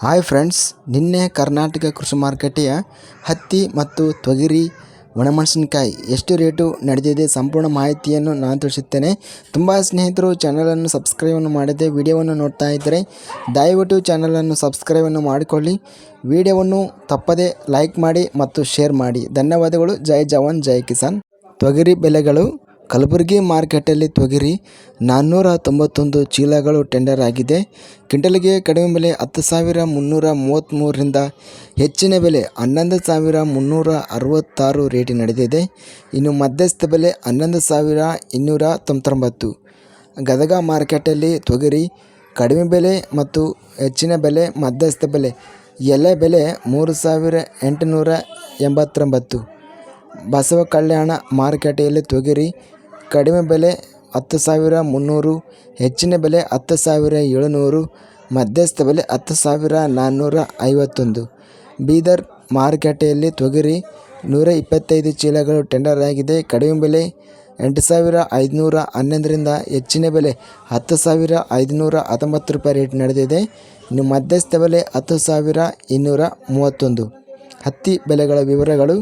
Hi friends ನಿನ್ನೆ ಕರ್ನಾಟಕ ಕೃಷಿ ಮಾರುಕಟ್ಟೆಯ ಹತ್ತಿ ಮತ್ತು ತೊಗರಿ ಒಣಮೆಣಸಿನಕಾಯಿ ಎಷ್ಟು ರೇಟು ನಡೆದಿದೆ ಸಂಪೂರ್ಣ ಮಾಹಿತಿಯನ್ನು ನಾನು ತಿಳಿಸುತ್ತೇನೆ. ತುಂಬ ಸ್ನೇಹಿತರು ಚಾನಲನ್ನು ಸಬ್ಸ್ಕ್ರೈಬನ್ನು ಮಾಡದೆ ವಿಡಿಯೋವನ್ನು ನೋಡ್ತಾ ಇದ್ದರೆ ದಯವಿಟ್ಟು ಚಾನಲನ್ನು ಸಬ್ಸ್ಕ್ರೈಬನ್ನು ಮಾಡಿಕೊಳ್ಳಿ. ವಿಡಿಯೋವನ್ನು ತಪ್ಪದೇ ಲೈಕ್ ಮಾಡಿ ಮತ್ತು ಶೇರ್ ಮಾಡಿ. ಧನ್ಯವಾದಗಳು. ಜೈ ಜವಾನ್, ಜೈ ಕಿಸಾನ್. ತೊಗರಿ ಬೆಲೆಗಳು ಕಲಬುರಗಿ ಮಾರ್ಕೆಟಲ್ಲಿ ತೊಗರಿ ನಾನ್ನೂರ ತೊಂಬತ್ತೊಂದು ಚೀಲಗಳು ಟೆಂಡರ್ ಆಗಿದೆ. ಕ್ವಿಂಟಲ್ಗೆ ಕಡಿಮೆ ಬೆಲೆ ಹತ್ತು ಸಾವಿರ ಮುನ್ನೂರ ಮೂವತ್ತ್ಮೂರರಿಂದ ಹೆಚ್ಚಿನ ಬೆಲೆ ಹನ್ನೊಂದು ಸಾವಿರ ಮುನ್ನೂರ ಅರವತ್ತಾರು ರೇಟ್ ನಡೆದಿದೆ. ಇನ್ನು ಮಧ್ಯಸ್ಥ ಬೆಲೆ ಹನ್ನೊಂದು ಸಾವಿರ ಇನ್ನೂರ ತೊಂಬತ್ತೊಂಬತ್ತು. ಗದಗ ಮಾರ್ಕೆಟಲ್ಲಿ ತೊಗರಿ ಕಡಿಮೆ ಬೆಲೆ ಮತ್ತು ಹೆಚ್ಚಿನ ಬೆಲೆ ಮಧ್ಯಸ್ಥ ಬೆಲೆ ಎಲೆ ಬೆಲೆ ಮೂರು ಸಾವಿರ ಎಂಟುನೂರ ಎಂಬತ್ತೊಂಬತ್ತು. ಬಸವ ಕಲ್ಯಾಣ ಮಾರುಕಟ್ಟೆಯಲ್ಲಿ ತೊಗರಿ ಕಡಿಮೆ ಬೆಲೆ ಹತ್ತು ಸಾವಿರ ಮುನ್ನೂರು, ಹೆಚ್ಚಿನ ಬೆಲೆ ಹತ್ತು ಸಾವಿರ ಏಳುನೂರು, ಮಧ್ಯಸ್ಥ ಬೆಲೆ ಹತ್ತು ಸಾವಿರ ನಾನ್ನೂರ ಐವತ್ತೊಂದು. ಬೀದರ್ ಮಾರುಕಟ್ಟೆಯಲ್ಲಿ ತೊಗರಿ ನೂರ ಇಪ್ಪತ್ತೈದು ಚೀಲಗಳು ಟೆಂಡರ್ ಆಗಿದೆ. ಕಡಿಮೆ ಬೆಲೆ ಎಂಟು ಸಾವಿರ ಐದುನೂರ ಹನ್ನೊಂದರಿಂದ ಹೆಚ್ಚಿನ ಬೆಲೆ ಹತ್ತು ಸಾವಿರ ಐದುನೂರ ಹತ್ತೊಂಬತ್ತು ರೂಪಾಯಿ ರೇಟ್ ನಡೆದಿದೆ. ಇನ್ನು ಮಧ್ಯಸ್ಥ ಬೆಲೆ ಹತ್ತು ಸಾವಿರ ಇನ್ನೂರ ಮೂವತ್ತೊಂದು. ಹತ್ತಿ ಬೆಲೆಗಳ ವಿವರಗಳು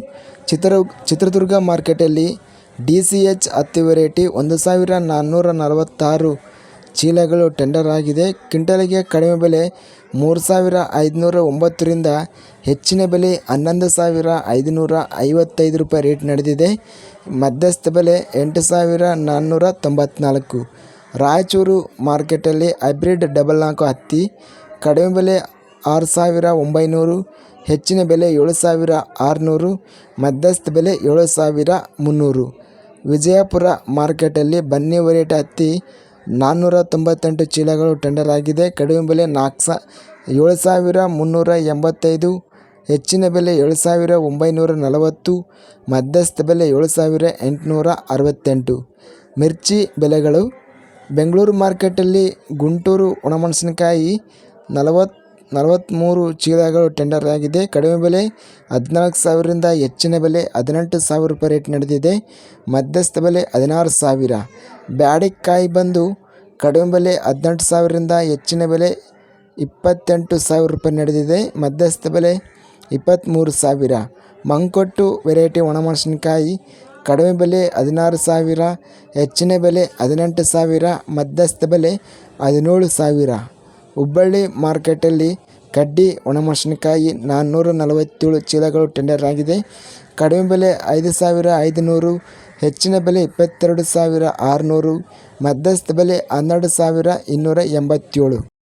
ಚಿತ್ರ ಚಿತ್ರದುರ್ಗ ಮಾರ್ಕೆಟಲ್ಲಿ ಡಿ ಸಿ ಎಚ್ ಹತ್ತಿ ವೆರೈಟಿ ಒಂದು ಸಾವಿರ ನಾನ್ನೂರ ನಲವತ್ತಾರು ಚೀಲಗಳು ಟೆಂಡರ್ ಆಗಿದೆ. ಕ್ವಿಂಟಲ್ಗೆ ಕಡಿಮೆ ಬೆಲೆ ಮೂರು ಸಾವಿರ ಐದುನೂರ ಒಂಬತ್ತರಿಂದ ಹೆಚ್ಚಿನ ಬೆಲೆ ಹನ್ನೊಂದು ಸಾವಿರ ಐದುನೂರ ಐವತ್ತೈದು ರೂಪಾಯಿ ರೇಟ್ ನಡೆದಿದೆ. ಮಧ್ಯಸ್ಥ ಬೆಲೆ ಎಂಟು ಸಾವಿರ ನಾನ್ನೂರ ತೊಂಬತ್ನಾಲ್ಕು. ರಾಯಚೂರು ಮಾರ್ಕೆಟಲ್ಲಿ ಹೈಬ್ರಿಡ್ ಡಬಲ್ ನಾಲ್ಕು ಹತ್ತಿ, ಕಡಿಮೆ ಬೆಲೆ ಆರು ಸಾವಿರ ಒಂಬೈನೂರು, ಹೆಚ್ಚಿನ ಬೆಲೆ ಏಳು ಸಾವಿರ ಆರುನೂರು, ಮಧ್ಯಸ್ಥ ಬೆಲೆ ಏಳು ಸಾವಿರ ಮುನ್ನೂರು. ವಿಜಯಪುರ ಮಾರ್ಕೆಟಲ್ಲಿ ಬನ್ನಿ ವೆರೈಟಿ ಹತ್ತಿ ನಾನ್ನೂರ ತೊಂಬತ್ತೆಂಟು ಚೀಲಗಳು ಟೆಂಡರ್ ಆಗಿದೆ. ಕಡಿಮೆ ಬೆಲೆ ನಾಲ್ಕು ಸಾ ಏಳು ಸಾವಿರ ಮುನ್ನೂರ ಎಂಬತ್ತೈದು, ಹೆಚ್ಚಿನ ಬೆಲೆ ಏಳು ಸಾವಿರ ಒಂಬೈನೂರ ನಲವತ್ತು, ಮಧ್ಯಸ್ಥ ಬೆಲೆ ಏಳು ಸಾವಿರ ಎಂಟುನೂರ ಅರವತ್ತೆಂಟು. ಮಿರ್ಚಿ ಬೆಲೆಗಳು, ಬೆಂಗಳೂರು ಮಾರ್ಕೆಟಲ್ಲಿ ಗುಂಟೂರು ಒಣಮೆಣಸಿನಕಾಯಿ ನಲವತ್ತು ನಲವತ್ತ್ಮೂರು ಚೀಲಗಳು ಟೆಂಡರ್ ಆಗಿದೆ. ಕಡಿಮೆ ಬೆಲೆ ಹದಿನಾಲ್ಕು ಸಾವಿರದಿಂದ ಹೆಚ್ಚಿನ ಬೆಲೆ ಹದಿನೆಂಟು ಸಾವಿರ ರೂಪಾಯಿ ರೇಟ್ ನಡೆದಿದೆ. ಮಧ್ಯಸ್ಥ ಬೆಲೆ ಹದಿನಾರು ಸಾವಿರ. ಬ್ಯಾಡಿಕಾಯಿ ಬಂದು ಕಡಿಮೆ ಬೆಲೆ ಹದಿನೆಂಟು ಸಾವಿರದಿಂದ ಹೆಚ್ಚಿನ ಬೆಲೆ ಇಪ್ಪತ್ತೆಂಟು ಸಾವಿರ ರೂಪಾಯಿ ನಡೆದಿದೆ. ಮಧ್ಯಸ್ಥ ಬೆಲೆ ಇಪ್ಪತ್ತ್ಮೂರು ಸಾವಿರ. ಮಂಕೊಟ್ಟು ವೆರೈಟಿ ಒಣಮೆಣಸಿನಕಾಯಿ ಕಡಿಮೆ ಬೆಲೆ ಹದಿನಾರು ಸಾವಿರ, ಹೆಚ್ಚಿನ ಬೆಲೆ ಹದಿನೆಂಟು ಸಾವಿರ, ಮಧ್ಯಸ್ಥ ಬೆಲೆ ಹದಿನೇಳು ಸಾವಿರ. ಹುಬ್ಬಳ್ಳಿ ಮಾರ್ಕೆಟಲ್ಲಿ ಕಡ್ಡಿ, ಒಣಮೆಣಸಿನಕಾಯಿ ನಾನ್ನೂರ ನಲವತ್ತೇಳು ಚೀಲಗಳು ಟೆಂಡರ್ ಆಗಿದೆ. ಕಡಿಮೆ ಬೆಲೆ ಐದು ಸಾವಿರ ಐದುನೂರು, ಹೆಚ್ಚಿನ ಬೆಲೆ ಇಪ್ಪತ್ತೆರಡು ಸಾವಿರ ಆರುನೂರು, ಮಧ್ಯಸ್ಥ ಬೆಲೆ ಹನ್ನೆರಡು ಸಾವಿರ ಇನ್ನೂರ ಎಂಬತ್ತೇಳು.